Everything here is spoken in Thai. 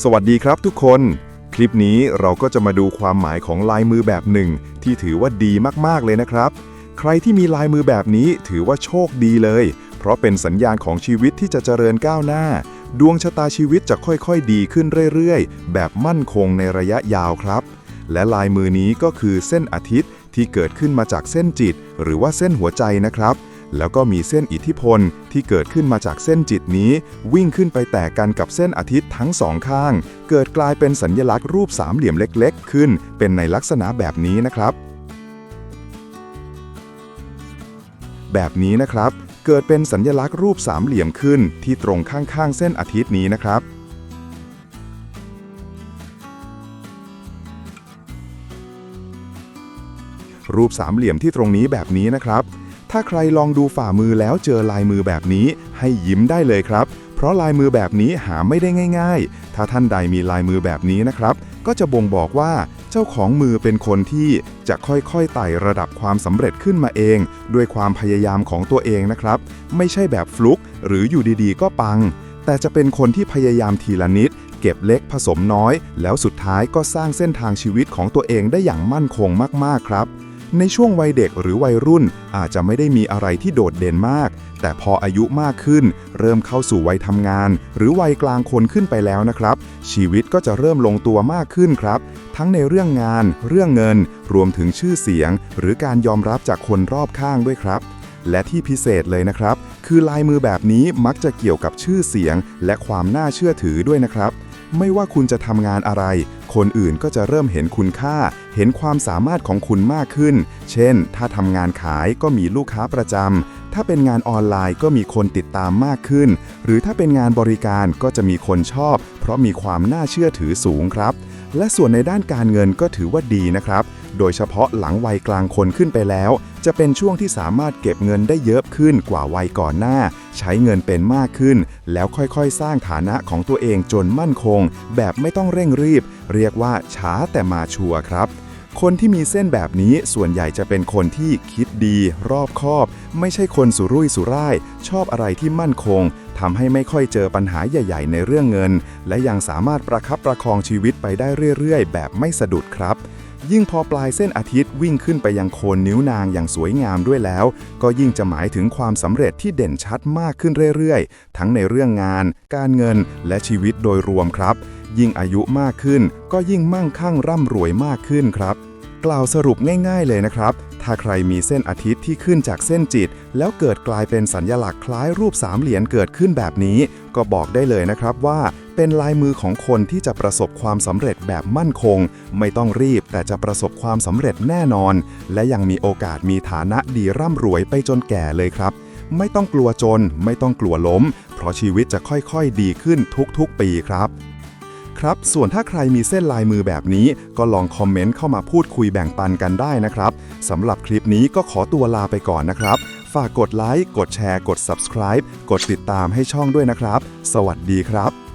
สวัสดีครับทุกคน คลิปนี้เราก็จะมาดูความหมายของลายมือแบบหนึ่ง ที่ถือว่าดีมากๆเลยนะครับ ใครที่มีลายมือแบบนี้ถือว่าโชคดีเลย เพราะเป็นสัญญาณของชีวิตที่จะเจริญก้าวหน้า ดวงชะตาชีวิตจะค่อยๆ ดีขึ้นเรื่อยๆ แบบมั่นคงในระยะยาวครับ และลายมือนี้ก็คือเส้นอาทิตย์ที่เกิดขึ้นมาจากเส้นจิต หรือว่าเส้นหัวใจนะครับ แล้วก็มีเส้นอิทธิพลที่เกิดขึ้นมาจากเส้นจิตนี้ วิ่งขึ้นไปแตกกันกับเส้นอาทิตย์ทั้งสองข้าง เกิดกลายเป็นสัญลักษณ์รูปสามเหลี่ยมเล็กๆ ขึ้น เป็นในลักษณะแบบนี้นะครับ แบบนี้นะครับ เกิดเป็นสัญลักษณ์รูปสามเหลี่ยมขึ้นที่ตรงข้างๆ เส้นอาทิตย์นี้นะครับรูปสามเหลี่ยมที่ตรงนี้แบบนี้นะครับ ถ้าใครลองดูฝ่ามือแล้วเจอลายมือแบบนี้ให้ยิ้มได้เลยครับ เพราะลายมือแบบนี้หาไม่ได้ง่าย ๆ ถ้าท่านใดมีลายมือแบบนี้นะครับ ก็จะบ่งบอกว่าเจ้าของมือเป็นคนที่จะค่อยๆไต่ระดับความสำเร็จขึ้นมาเอง ด้วยความพยายามของตัวเองนะครับ ไม่ใช่แบบฟลุกหรืออยู่ดีๆ ก็ปัง แต่จะเป็นคนที่พยายามทีละนิดเก็บเล็กผสมน้อย แล้วสุดท้ายก็สร้างเส้นทางชีวิตของตัวเองได้อย่างมั่นคงมากๆครับ ในช่วงวัยเด็กหรือวัยรุ่น อาจจะไม่ได้มีอะไรที่โดดเด่นมาก แต่พออายุมากขึ้น เริ่มเข้าสู่วัยทำงาน หรือวัยกลางคนขึ้นไปแล้วนะครับ ชีวิตก็จะเริ่มลงตัวมากขึ้นครับ ทั้งในเรื่องงาน เรื่องเงิน รวมถึงชื่อเสียง หรือการยอมรับจากคนรอบข้างด้วยครับ และที่พิเศษเลยนะครับ คือลายมือแบบนี้มักจะเกี่ยวกับชื่อเสียง และความน่าเชื่อถือด้วยนะครับไม่ว่าคุณจะทำงานอะไร คนอื่นก็จะเริ่มเห็นคุณค่า เห็นความสามารถของคุณมากขึ้น เช่น ถ้าทำงานขายก็มีลูกค้าประจำ ถ้าเป็นงานออนไลน์ก็มีคนติดตามมากขึ้น หรือถ้าเป็นงานบริการก็จะมีคนชอบ เพราะมีความน่าเชื่อถือสูงครับ และส่วนในด้านการเงินก็ถือว่าดีนะครับ โดยเฉพาะหลังวัยกลางคนขึ้นไปแล้ว จะเป็นช่วงที่สามารถเก็บเงินได้เยอะขึ้นกว่าวัยก่อนหน้า ใช้เงินเป็นมากขึ้น แล้วค่อยๆ สร้างฐานะของตัวเองจนมั่นคง แบบไม่ต้องเร่งรีบ เรียกว่าช้าแต่มาชัวร์ครับคนที่มีเส้นแบบนี้ส่วนใหญ่จะเป็นคนที่คิดดี รอบคอบ ไม่ใช่คนสุรุ่ยสุร่าย ชอบอะไรที่มั่นคงทำให้ไม่ค่อยเจอปัญหาใหญ่ ๆ ในเรื่องเงิน และยังสามารถประคับประคองชีวิตไปได้เรื่อย ๆ แบบไม่สะดุดครับ ยิ่งพอปลายเส้นอาทิตย์วิ่งขึ้นไปยังโคนนิ้วนางอย่างสวยงามด้วยแล้ว ก็ยิ่งจะหมายถึงความสำเร็จที่เด่นชัดมากขึ้นเรื่อยๆ ทั้งในเรื่องงาน การเงิน และชีวิตโดยรวมครับ ยิ่งอายุมากขึ้น ก็ยิ่งมั่งคั่งร่ำรวยมากขึ้นครับ กล่าวสรุปง่าย ๆ เลยนะครับ ถ้าใครมีเส้นอาทิตย์ที่ขึ้นจากเส้นจิต แล้วเกิดกลายเป็นสัญญลักษณ์คล้ายรูปสามเหรียญเกิดขึ้นแบบนี้ ก็บอกได้เลยนะครับว่า เป็นลายมือของคนที่จะประสบความสำเร็จแบบมั่นคง ไม่ต้องรีบแต่จะประสบความสำเร็จแน่นอน และยังมีโอกาสมีฐานะดีร่ำรวยไปจนแก่เลยครับ ไม่ต้องกลัวจน ไม่ต้องกลัวล้ม เพราะชีวิตจะค่อยๆดีขึ้นทุกๆ ปีครับ ครับ ส่วนถ้าใครมีเส้นลายมือแบบนี้ ก็ลองคอมเมนต์เข้ามาพูดคุยแบ่งปันกันได้นะครับสำหรับคลิปนี้ก็ขอตัวลาไปก่อนนะครับ ฝากกดไลค์ กดแชร์ กด subscribe กดติดตามให้ช่องด้วยนะครับ สวัสดีครับ